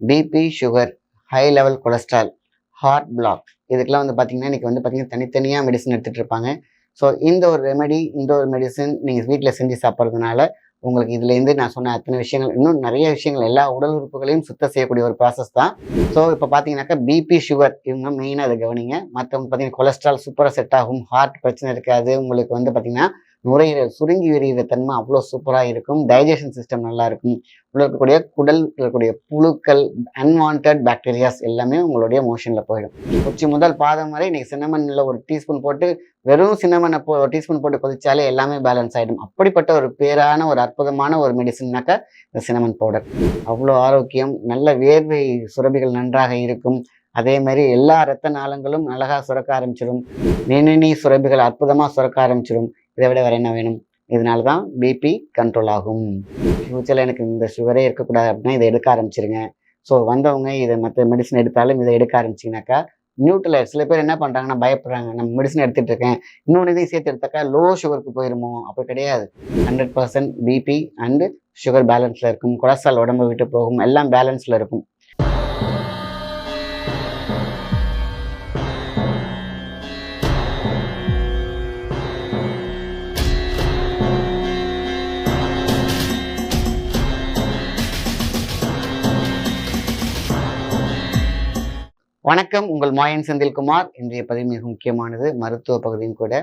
BP sugar high level cholesterol heart block இதுக்கெல்லாம் வந்து பார்த்தீங்கன்னா இன்றைக்கி வந்து பார்த்தீங்கன்னா தனித்தனியாக மெடிசன் எடுத்துகிட்டு இருப்பாங்க. ஸோ இந்த ஒரு ரெமெடி இந்த ஒரு மெடிசன் நீங்கள் வீட்டில் செஞ்சு சாப்பிட்றதுனால உங்களுக்கு இதுலேருந்து நான் சொன்ன அத்தனை விஷயங்கள் இன்னும் நிறைய விஷயங்கள் எல்லா உடல் உறுப்புகளையும் சுத்தம் செய்யக்கூடிய ஒரு ப்ராசஸ் தான். ஸோ இப்போ பார்த்தீங்கன்னாக்கா பிபி சுகர் இவங்க மெயினாக அதை கவனிங்க. மற்றவங்க பார்த்தீங்கன்னா கொலஸ்ட்ரால் சூப்பராக செட் ஆகும் ஹார்ட் பிரச்சனை இருக்காது. உங்களுக்கு வந்து பார்த்தீங்கன்னா நுரையீரல் சுருங்கி விரிகிற தன்மை அவ்வளோ சூப்பராக இருக்கும். டைஜஷன் சிஸ்டம் நல்லா இருக்கும். உள்ள இருக்கக்கூடிய குடல் இருக்கக்கூடிய புழுக்கள் அன்வான்ட் பாக்டீரியாஸ் எல்லாமே உங்களுடைய மோஷனில் போயிடும். உச்சி முதல் பாதம் வரை நீங்கள் சின்னமனில் ஒரு டீஸ்பூன் போட்டு வெறும் சின்னமனை போ டீஸ்பூன் போட்டு கொதிச்சாலே எல்லாமே பேலன்ஸ் ஆகிடும் அப்படிப்பட்ட ஒரு பேரான ஒரு அற்புதமான ஒரு மெடிசின்னாக்கா இந்த சின்னமன் பவுடர் அவ்வளோ ஆரோக்கியம் நல்ல வேர்வை சுரபிகள் நன்றாக இருக்கும். அதே மாதிரி எல்லா இரத்த நாளங்களும் அழகாக சுரக்க ஆரம்பிச்சிடும். நிணநீ சுரபிகள் அற்புதமாக சுரக்க ஆரம்பிச்சிடும். இதை விட வேறு என்ன வேணும்? இதனால தான் பிபி கண்ட்ரோல் ஆகும். ஃப்யூச்சரில் எனக்கு இந்த சுகரே இருக்கக்கூடாது அப்படின்னா இதை எடுக்க ஆரம்பிச்சிருங்க. ஸோ வந்தவங்க இதை மற்ற மெடிசன் எடுத்தாலும் இதை எடுக்க ஆரம்பிச்சிங்கனாக்கா நியூட்ரில் சில பேர் என்ன பண்ணுறாங்கன்னா பயப்படுறாங்க. நம்ம மெடிசன் எடுத்துகிட்டு இருக்கேன். இன்னொன்று இதையும் சேர்த்து எடுத்தாக்கா லோ சுகருக்கு போயிருமோ? அப்படி கிடையாது. Hundred percent BP and sugar பேலன்ஸில் இருக்கும். கொலஸ்ட்ரால் உடம்பு விட்டு போகும். எல்லாம் பேலன்ஸில் இருக்கும். வணக்கம். உங்கள் மாயன் செந்தில்குமார். இன்றைய பதிவு மிக முக்கியமானது. மருத்துவ பகுதியும் கூட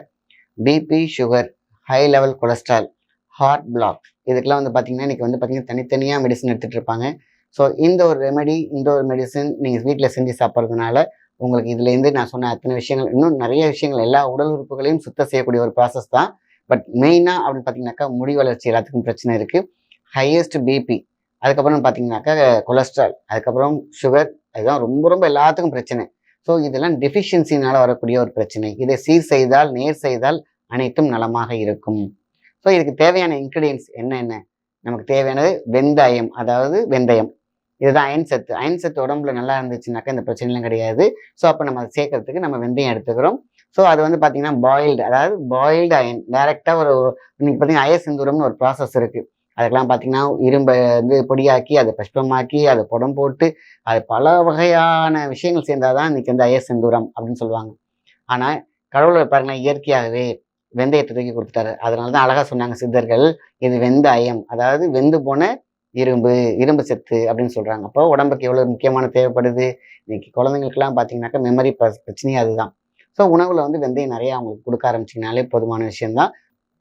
BP sugar high level cholesterol heart block இதுக்கெல்லாம் வந்து பார்த்தீங்கன்னா இன்றைக்கி வந்து பார்த்தீங்கன்னா தனித்தனியாக மெடிசன் எடுத்துகிட்டு இருப்பாங்க. ஸோ இந்த ஒரு ரெமெடி இந்த ஒரு மெடிசன் நீங்கள் வீட்டில் செஞ்சு சாப்பிட்றதுனால உங்களுக்கு இதுலேருந்து நான் சொன்ன அத்தனை விஷயங்கள் இன்னும் நிறைய விஷயங்கள் எல்லா உடல் உறுப்புகளையும் சுத்தம் செய்யக்கூடிய ஒரு ப்ராசஸ் தான். பட் மெயினாக அப்படின்னு பார்த்தீங்கன்னாக்கா முடி வளர்ச்சி எல்லாத்துக்கும் பிரச்சனை இருக்குது ஹையஸ்ட் பிபி அதுக்கப்புறம் பார்த்தீங்கன்னாக்கா கொலஸ்ட்ரால் அதுக்கப்புறம் சுகர் அதுதான் ரொம்ப ரொம்ப எல்லாத்துக்கும் பிரச்சனை. ஸோ இதெல்லாம் டெஃபிஷியன்சினால வரக்கூடிய ஒரு பிரச்சனை. இதை சீர் செய்தால் நேர் செய்தால் அனைத்தும் நலமாக இருக்கும். ஸோ இதுக்கு தேவையான இன்க்ரீடியன்ஸ் என்னென்ன நமக்கு தேவையானது வெந்தயம். அதாவது வெந்தயம். இதுதான் அயன் சத்து. அயன் சத்து உடம்புல நல்லா இருந்துச்சுனாக்கா இந்த பிரச்சனைலாம் கிடையாது. ஸோ அப்போ நம்ம அதை சேர்க்கறதுக்கு நம்ம வெந்தயம் எடுத்துக்கிறோம். ஸோ அது வந்து பார்த்தீங்கன்னா பாயில்டு அதாவது பாயில்டு அயன். டைரெக்டாக ஒரு இன்னைக்கு பார்த்தீங்கன்னா அயசிந்துரம்னு ஒரு ப்ராசஸ் இருக்குது அதுக்கெல்லாம் பார்த்தீங்கன்னா இரும்பை வந்து பொடியாக்கி அதை பஷ்பமாக்கி அதை புடம் போட்டு அது பல வகையான விஷயங்கள் சேர்ந்தால் தான் இன்றைக்கி வந்து ஐஎஸ் செந்தூரம் அப்படின்னு சொல்லுவாங்க. ஆனால் கடவுளை பாருங்களேன் இயற்கையாகவே வெந்தயத்தை தூக்கி கொடுத்துட்டாரு. அதனால தான் அழகாக சொன்னாங்க சித்தர்கள் இது வெந்த அயம் அதாவது வெந்து போன இரும்பு இரும்பு சத்து அப்படின்னு சொல்கிறாங்க அப்போ உடம்புக்கு எவ்வளோ முக்கியமான தேவைப்படுது? இன்னைக்கு குழந்தைங்களுக்குலாம் பார்த்தீங்கன்னாக்கா மெமரி பிரச்சனையே அதுதான். ஸோ உணவில் வந்து வெந்தயம் நிறைய அவங்களுக்கு கொடுக்க ஆரம்பிச்சிங்கனாலே போதுமான விஷயம்தான்.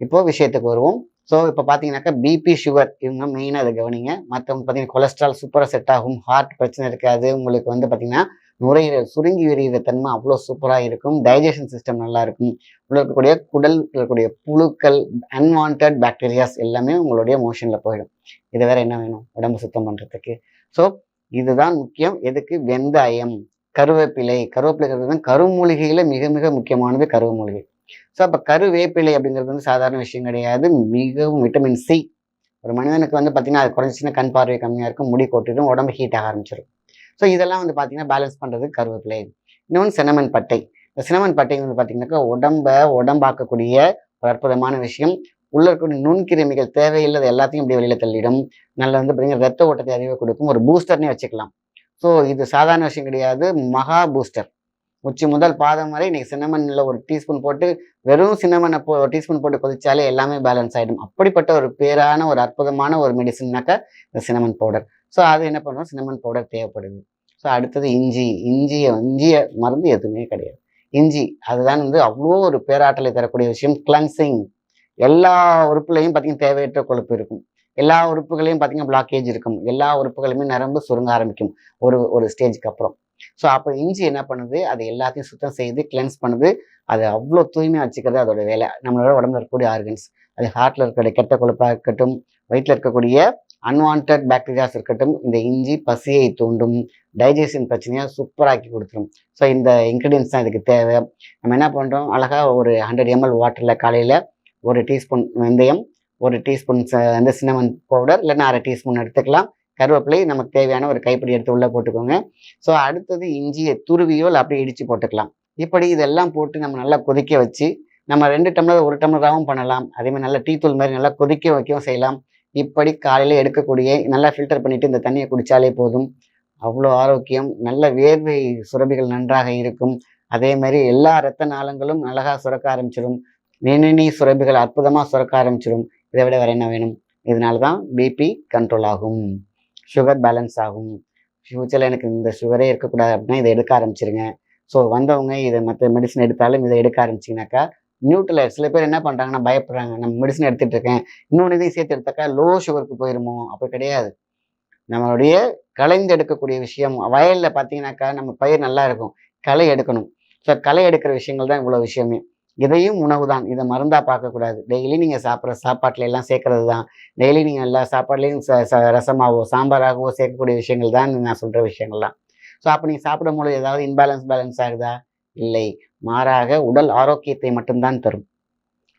இப்போது விஷயத்துக்கு வருவோம். ஸோ இப்போ பார்த்தீங்கன்னாக்கா பிபி சுகர் இவங்க மெயினாக அதை கவனிங்க. மற்றவங்க பார்த்தீங்கன்னா கொலஸ்ட்ரால் சூப்பராக செட் ஆகும் ஹார்ட் பிரச்சனை இருக்காது. உங்களுக்கு வந்து பார்த்தீங்கன்னா நுரையீரல் சுருங்கி விரிகிற தன்மை அவ்வளோ சூப்பராக இருக்கும். டைஜஷன் சிஸ்டம் நல்லா இருக்கும். உள்ள இருக்கக்கூடிய குடல் இருக்கக்கூடிய புழுக்கள் அன்வான்ட் பாக்டீரியாஸ் எல்லாமே உங்களுடைய மோஷனில் போயிடும். இது வேற என்ன வேணும்? உடம்பு சுத்தம் பண்ணுறதுக்கு ஸோ இதுதான் முக்கியம். எதுக்கு? வெந்தயம் கருவேப்பிலை. கருவேப்பிலை தான் கருமூலிகையில் மிக மிக முக்கியமானது கருவமூலிகை ஸோ அப்போ கருவேப்பிலை அப்படிங்கிறது வந்து சாதாரண விஷயம் கிடையாது. மிகவும் விட்டமின் சி ஒரு மனிதனுக்கு வந்து பார்த்தீங்கன்னா அது குறைஞ்சிச்சுன்னா கண் பார்வை கம்மியாக இருக்கும் முடி கொட்டிடும் உடம்பு ஹீட் ஆக ஆரம்பிச்சிடும் ஸோ இதெல்லாம் வந்து பார்த்தீங்கன்னா பேலன்ஸ் பண்ணுறது கருவேப்பிலை. இன்னொன்று சினமன் பட்டை. இந்த சினமன் பட்டை வந்து பார்த்தீங்கன்னாக்கா உடம்பை உடம்பாக்கக்கூடிய ஒரு அற்புதமான விஷயம். உள்ள இருக்கக்கூடிய நுண்கிருமிகள் தேவையில்லாத எல்லாத்தையும் இப்படி வெளியில் தள்ளிடும். நல்ல வந்து பார்த்தீங்கன்னா ரத்த ஓட்டத்தை அறிவை கொடுக்கும். ஒரு பூஸ்டர்னே வச்சுக்கலாம். ஸோ இது சாதாரண விஷயம் கிடையாது. மகா பூஸ்டர் உச்சி முதல் பாதம் வரை இன்னைக்கு சின்னமனில் ஒரு டீஸ்பூன் போட்டு வெறும் சின்னமனை போ டீஸ்பூன் போட்டு கொதிச்சாலே எல்லாமே பேலன்ஸ் ஆகிடும் அப்படிப்பட்ட ஒரு பேரான ஒரு அற்புதமான ஒரு மெடிசன்னாக்கா இந்த சின்னமன் பவுடர் ஸோ அது என்ன பண்ணுறோம் சின்னமன் பவுடர் தேவைப்படுது. ஸோ அடுத்தது இஞ்சி. இஞ்சியை இஞ்சியை மருந்து எதுவுமே கிடையாது. இஞ்சி அதுதான் வந்து அவ்வளோ ஒரு பேராற்றலை தரக்கூடிய விஷயம். கிளன்சிங் எல்லா உறுப்புலையும் பார்த்தீங்கன்னா தேவையற்ற கொழுப்பு இருக்கும். எல்லா உறுப்புகளையும் பார்த்தீங்கன்னா பிளாக்கேஜ் இருக்கும். எல்லா உறுப்புகளுமே நரம்பு சுருங்க ஆரம்பிக்கும். ஒரு ஒரு ஸ்டேஜுக்கு அப்புறம். ஸோ அப்போ இஞ்சி என்ன பண்ணுது? அது எல்லாத்தையும் சுத்தம் செய்து கிளென்ஸ் பண்ணுது. அது அவ்வளோ தூய்மையாக வச்சுக்கிறது அதோட வேலை. நம்மளோட உடம்புல இருக்கக்கூடிய ஆர்கன்ஸ் அது ஹார்ட்டில் இருக்கக்கூடிய கெட்ட கொழுப்பாக இருக்கட்டும் வயிற்றில் இருக்கக்கூடிய அன்வான்ட் பாக்டீரியாஸ் இருக்கட்டும் இந்த இஞ்சி பசியை தூண்டும் டைஜஷன் பிரச்சனையாக சூப்பராக்கி கொடுத்துரும். ஸோ இந்த இன்க்ரீடியன்ஸ் தான் இதுக்கு தேவை. நம்ம என்ன பண்ணுறோம் அழகாக ஒரு ஹண்ட்ரட் எம்எல் வாட்டரில் காலையில் ஒரு டீஸ்பூன் வெந்தயம் ஒரு டீஸ்பூன் இந்த சின்னமன் பவுடர் இல்லைன்னா அரை டீஸ்பூன் எடுத்துக்கலாம். கருவேப்பிலை நமக்கு தேவையான ஒரு கைப்பிடி எடுத்து உள்ளே போட்டுக்கோங்க. ஸோ அடுத்தது இஞ்சியை துருவியோ இல்லை அப்படியே இடித்து போட்டுக்கலாம். இப்படி இதெல்லாம் போட்டு நம்ம நல்லா கொதிக்க வச்சு நம்ம ரெண்டு டம்ளர் ஒரு டம்ளராகவும் பண்ணலாம். அதேமாதிரி நல்லா டீ தூள் மாதிரி நல்லா கொதிக்க வைக்கவும் செய்யலாம். இப்படி காலையில் எடுக்கக்கூடிய நல்லா ஃபில்டர் பண்ணிவிட்டு இந்த தண்ணியை குடித்தாலே போதும். அவ்வளோ ஆரோக்கியம் நல்ல வேர்வை சுரபிகள் நன்றாக இருக்கும். அதே மாதிரி எல்லா இரத்த நாளங்களும் அழகாக சுரக்க ஆரம்பிச்சிடும் நிணநீ சுரபிகள் அற்புதமாக சுரக்க ஆரம்பிச்சிடும் இதை விட வேறு என்ன வேணும்? இதனால தான் பிபி கண்ட்ரோல் ஆகும். சுகர் பேலன்ஸ் ஆகும். ஃப்யூச்சரில் எனக்கு இந்த சுகரே இருக்கக்கூடாது அப்படின்னா இதை எடுக்க ஆரம்பிச்சிருங்க. ஸோ வந்தவங்க இதை மற்ற மெடிசன் எடுத்தாலும் இதை எடுக்க ஆரம்பிச்சிங்கனாக்கா நியூட்ரல் சில பேர் என்ன பண்ணுறாங்கன்னா பயப்படுறாங்க. நம்ம மெடிசன் எடுத்துகிட்டு இருக்கேன். இன்னொன்று இதையும் சேர்த்து எடுத்தாக்கா லோ சுகருக்கு போயிருமோ? அப்படி கிடையாது. நம்மளுடைய களைந்து எடுக்கக்கூடிய விஷயம் வயலில் பார்த்தீங்கன்னாக்கா நம்ம பயிர் நல்லா இருக்கும். களை எடுக்கணும். ஸோ களை எடுக்கிற விஷயங்கள் தான் இவ்வளோ விஷயமே. இதையும் உணவு தான் இதை மருந்தாக பார்க்கக்கூடாது. டெய்லி நீங்கள் சாப்பிட்ற சாப்பாட்டில் எல்லாம் சேர்க்கறது தான் டெய்லி நீங்கள் எல்லா சாப்பாட்லேயும் ச ச ரசமாகவோ சாம்பாராகவோ சேர்க்கக்கூடிய விஷயங்கள் தான் நான் சொல்கிற விஷயங்கள்லாம். ஸோ அப்போ நீங்கள் சாப்பிடும்போது ஏதாவது இன்பேலன்ஸ் பேலன்ஸ் ஆகுதா? இல்லை. மாறாக உடல் ஆரோக்கியத்தை மட்டும்தான் தரும்.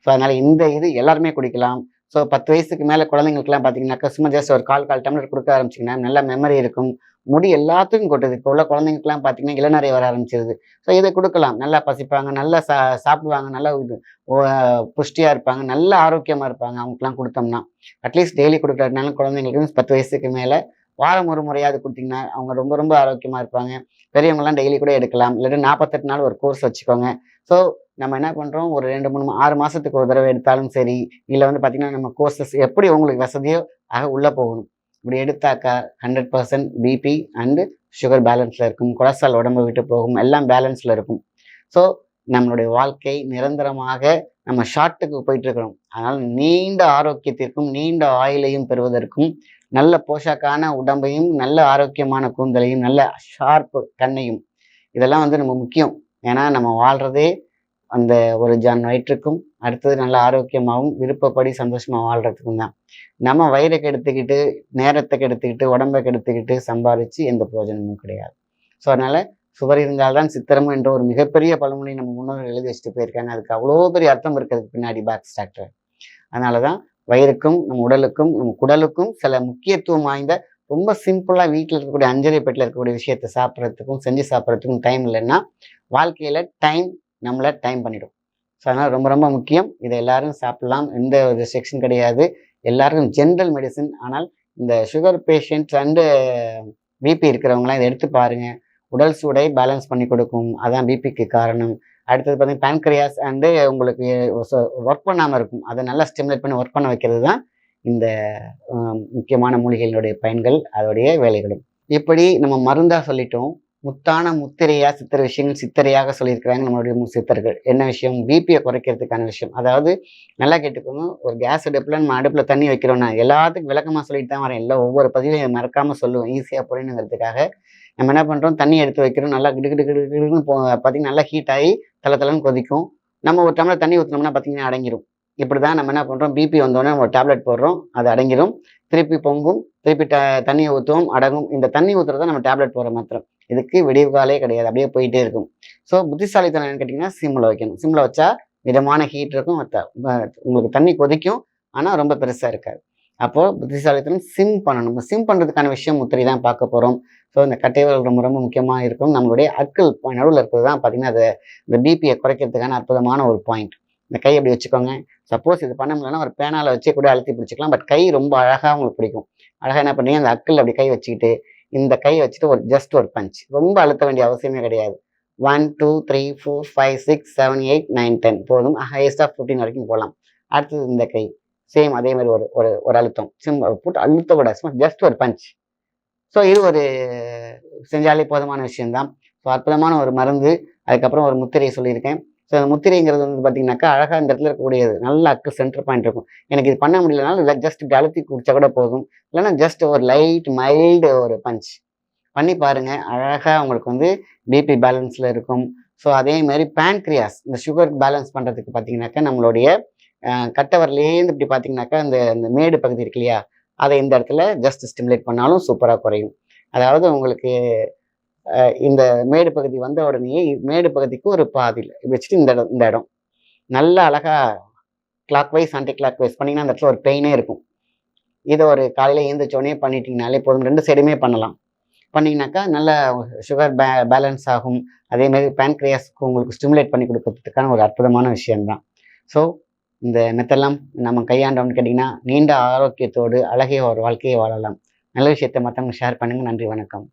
ஸோ அதனால் இந்த இது எல்லாருமே குடிக்கலாம். ஸோ பத்து வயசுக்கு மேலே குழந்தைங்களுக்குலாம் பார்த்தீங்கன்னாக்கா சும்மா ஜஸ்ட் ஒரு கால் கால் டம்ளர் கொடுக்க ஆரம்பிச்சிங்கன்னா நல்ல மெமரி இருக்கும். முடி எல்லாத்துக்கும் கொட்டுது. இப்போ உள்ள குழந்தைங்களுக்குலாம் பார்த்தீங்கன்னா இளநரை வர ஆரம்பிச்சிருது. ஸோ இதை கொடுக்கலாம். நல்லா பசிப்பாங்க நல்லா சா சாப்பிடுவாங்க நல்லா இது புஷ்டியாக இருப்பாங்க நல்ல ஆரோக்கியமாக இருப்பாங்க. அவங்களுக்குலாம் கொடுத்தோம்னா அட்லீஸ்ட் டெய்லி கொடுக்குறதுனால குழந்தைங்களுக்கு பத்து வயசுக்கு மேலே வாரம் ஒரு முறையாவது கொடுத்தீங்கன்னா அவங்க ரொம்ப ரொம்ப ஆரோக்கியமாக இருப்பாங்க. பெரியவங்கலாம் டெய்லி கூட எடுக்கலாம். இல்லாட்டி நாற்பத்தெட்டு நாள் ஒரு கோர்ஸ் வச்சுக்கோங்க. ஸோ நம்ம என்ன பண்ணுறோம் ஒரு ரெண்டு மூணு ஆறு மாதத்துக்கு ஒரு தடவை எடுத்தாலும் சரி இல்லை வந்து பார்த்திங்கன்னா நம்ம கோர்சஸ் எப்படி உங்களுக்கு வசதியோ ஆக உள்ளே போகணும். இப்படி எடுத்தாக்கா hundred percent BP and sugar பேலன்ஸில் இருக்கும். கொலஸ்ட்ரால் உடம்பு விட்டு போகும். எல்லாம் பேலன்ஸில் இருக்கும். ஸோ நம்மளுடைய வாழ்க்கை நிரந்தரமாக நம்ம ஷார்ட்டுக்கு போயிட்டு இருக்கிறோம். அதனால் நீண்ட ஆரோக்கியத்திற்கும் நீண்ட ஆயிலையும் பெறுவதற்கும் நல்ல போஷாக்கான உடம்பையும் நல்ல ஆரோக்கியமான கூந்தலையும் நல்ல ஷார்ப்பு கண்ணையும் இதெல்லாம் வந்து நம்ம முக்கியம். ஏன்னா நம்ம வாழ்கிறதே அந்த ஒரு ஜான் வயிற்றுக்கும் அடுத்தது நல்ல ஆரோக்கியமாகவும் விருப்பப்படி சந்தோஷமாக வாழ்கிறதுக்கும் தான். நம்ம வயிறை கெடுத்துக்கிட்டு நேரத்தை கெடுத்துக்கிட்டு உடம்பை கெடுத்துக்கிட்டு சம்பாதிச்சு எந்த பிரயோஜனமும் கிடையாது. ஸோ அதனால் சுவர் இருந்தால்தான் சித்திரமும் என்ற ஒரு மிகப்பெரிய பழமொழி நம்ம முன்னோர்கள் எழுதி வச்சுட்டு போயிருக்காங்க. அதுக்கு அவ்வளோ பெரிய அர்த்தம் இருக்கிறதுக்கு பின்னாடி பேக்ஸ் டாக்டர் அதனால தான் வயிறுக்கும் நம்ம உடலுக்கும் நம்ம குடலுக்கும் சில முக்கியத்துவம் வாய்ந்த ரொம்ப சிம்பிளாக வீட்டில் இருக்கக்கூடிய அஞ்சரை பெட்டில் இருக்கக்கூடிய விஷயத்தை சாப்பிட்றதுக்கும் செஞ்சு சாப்பிட்றதுக்கும் டைம் இல்லைன்னா வாழ்க்கையில் டைம் நம்மளை டைம் பண்ணிடும். ஸோ அதனால் ரொம்ப ரொம்ப முக்கியம். இதை எல்லாரும் சாப்பிட்லாம். எந்த ஒரு ரெஸ்ட்ரிக்ஷன் கிடையாது. எல்லாருக்கும் ஜென்ரல் மெடிசன் ஆனால் இந்த சுகர் பேஷண்ட்ஸ் அண்டு பிபி இருக்கிறவங்களாம் இதை எடுத்து பாருங்கள் உடல் சூடை பேலன்ஸ் பண்ணி கொடுக்கும். அதான் பிபிக்கு காரணம். அடுத்தது பார்த்தீங்கன்னா பேன்க்ரியாஸ் அண்டு உங்களுக்கு ஒர்க் பண்ணாமல் இருக்கும். அதை நல்லா ஸ்டிமுலேட் பண்ணி ஒர்க் பண்ண வைக்கிறது தான் இந்த முக்கியமான மூலிகைகளுடைய பயன்கள். அதோடைய வேலைகளும். இப்படி நம்ம மருந்தாக சொல்லிட்டோம். முத்தான முத்திரையா சித்திர விஷயங்கள் சித்திரையாக சொல்லியிருக்கிறாங்க நம்மளுடைய சித்தர்கள் என்ன விஷயம்? பிபியை குறைக்கிறதுக்கான விஷயம். அதாவது நல்லா கேட்டுக்கோங்க. ஒரு கேஸ் அடுப்பில் நம்ம அடுப்பில் தண்ணி வைக்கிறோம்னா எல்லாத்துக்கும் விளக்கமாக சொல்லிட்டு தான் வரேன். எல்லா ஒவ்வொரு பதிவையும் மறக்காமல் சொல்லுவேன். ஈஸியாக புரியணுங்கிறதுக்காக நம்ம என்ன பண்ணுறோம் தண்ணி எடுத்து வைக்கிறோம். நல்லா கிடு கிடு கிடு கிடுன்னு போ பார்த்தீங்கன்னா நல்லா ஹீட் ஆகி தலை தலைன்னு கொதிக்கும். நம்ம ஒரு டம்ளர் தண்ணி ஊற்றினோம்னா பார்த்தீங்கன்னா அடங்கிடும் இப்படி தான் நம்ம என்ன பண்ணுறோம் பிபி வந்தோடனே ஒரு டேப்லெட் போடுறோம். அது அடங்கிடும் திருப்பி பொங்கும் திருப்பி ட தண்ணி ஊற்றுவோம் அடங்கும். இந்த தண்ணி ஊற்றுறது நம்ம டேப்லெட் போடுற மாத்திரம். இதுக்கு விடிவுகாலே கிடையாது. அப்படியே போயிட்டே இருக்கும். ஸோ புத்திசாலித்தனம் என்னன்னு கேட்டிங்கன்னா சிம்மில் வைக்கணும். சிம்மில் வச்சா மிதமான ஹீட் இருக்கும். உங்களுக்கு தண்ணி கொதிக்கும். ஆனால் ரொம்ப பெருசாக இருக்காது. அப்போது புத்திசாலித்தனம் சிம் பண்ணணும். சிம் பண்ணுறதுக்கான விஷயம் முத்திரை தான் பார்க்க போகிறோம் ஸோ இந்த கட்டைகள் ரொம்ப ரொம்ப முக்கியமாக இருக்கும். நம்மளுடைய அக்கள் நடுவில் இருக்கிறது தான் பார்த்திங்கன்னா அது இந்த பிபியை குறைக்கிறதுக்கான அற்புதமான ஒரு பாயிண்ட் இந்த கை அப்படி வச்சுக்கோங்க. சப்போஸ் இது பண்ண முடியலன்னா ஒரு பேனால வச்சு கூட அழுத்தி பிடிச்சிக்கலாம். பட் கை ரொம்ப அழகாக உங்களுக்கு பிடிக்கும். அழகாக என்ன பண்ணீங்க அந்த அக்கில் அப்படி கை வச்சுக்கிட்டு இந்த கை வச்சுட்டு ஒரு ஜஸ்ட் ஒரு பஞ்ச் ரொம்ப அழுத்த வேண்டிய அவசியமே கிடையாது. One two three four five six seven eight nine ten போதும். ஹையஸ்ட் ஆஃப் ஃபிஃப்டின் வரைக்கும் போகலாம். அடுத்தது இந்த கை. சேம் அதே மாதிரி ஒரு ஒரு ஒரு அழுத்தம். சிம் போட்டு அழுத்த கூட ஜஸ்ட் ஒரு பஞ்ச் ஸோ இது ஒரு செஞ்சாலே போதுமான விஷயம்தான். ஸோ அற்புதமான ஒரு மருந்து. அதுக்கப்புறம் ஒரு முத்திரையை சொல்லியிருக்கேன். ஸோ முத்திரைங்கிறது வந்து பார்த்தீங்கன்னாக்கா அழகாக இந்த இடத்துல இருக்கக்கூடியது நல்ல அக்கு சென்டர் பாயிண்ட் இருக்கும். எனக்கு இது பண்ண முடியலனாலும் இல்லை ஜஸ்ட் அழுத்தி குடிச்சா கூட போதும். இல்லைன்னா ஜஸ்ட் ஒரு லைட் மைல்டு ஒரு பஞ்ச் பண்ணி பாருங்க. அழகாக உங்களுக்கு வந்து பிபி பேலன்ஸில் இருக்கும். ஸோ அதே மாதிரி பேன்க்ரியாஸ் இந்த சுகர் பேலன்ஸ் பண்ணுறதுக்கு பார்த்தீங்கன்னாக்கா நம்மளுடைய கட்டவரிலேருந்து இப்படி பார்த்தீங்கன்னாக்கா இந்த இந்த மேடு பகுதி இருக்கு இல்லையா? அதை இந்த இடத்துல ஜஸ்ட் ஸ்டிமுலேட் பண்ணாலும் சூப்பராக குறையும். அதாவது உங்களுக்கு இந்த மேடு பகுதி வந்த உடனே மேடு பகுதிக்கு ஒரு பாதியில் வச்சுட்டு இந்த இடம் இந்த இடம். நல்ல அழகாக clockwise anticlockwise பண்ணிங்கன்னா அந்த இடத்துல ஒரு பெயினே இருக்கும். இதை ஒரு காலையில் எழுந்திரிச்சோடனே பண்ணிட்டீங்கனாலே போதும். ரெண்டு சைடுமே பண்ணலாம். பண்ணிங்கனாக்கா நல்ல சுகர் பே பேலன்ஸ் ஆகும். அதேமாதிரி பேன்க்ரியாஸ்க்கு உங்களுக்கு ஸ்டிமுலேட் பண்ணி கொடுக்கறதுக்கான ஒரு அற்புதமான விஷயம்தான் ஸோ இந்த மெத்தெல்லாம் நம்ம கையாண்டோம்னு கேட்டிங்கன்னா நீண்ட ஆரோக்கியத்தோடு அழகிய ஒரு வாழ்க்கையை வாழலாம். நல்ல விஷயத்தை மற்றவங்க ஷேர் பண்ணுங்கள் நன்றி வணக்கம்.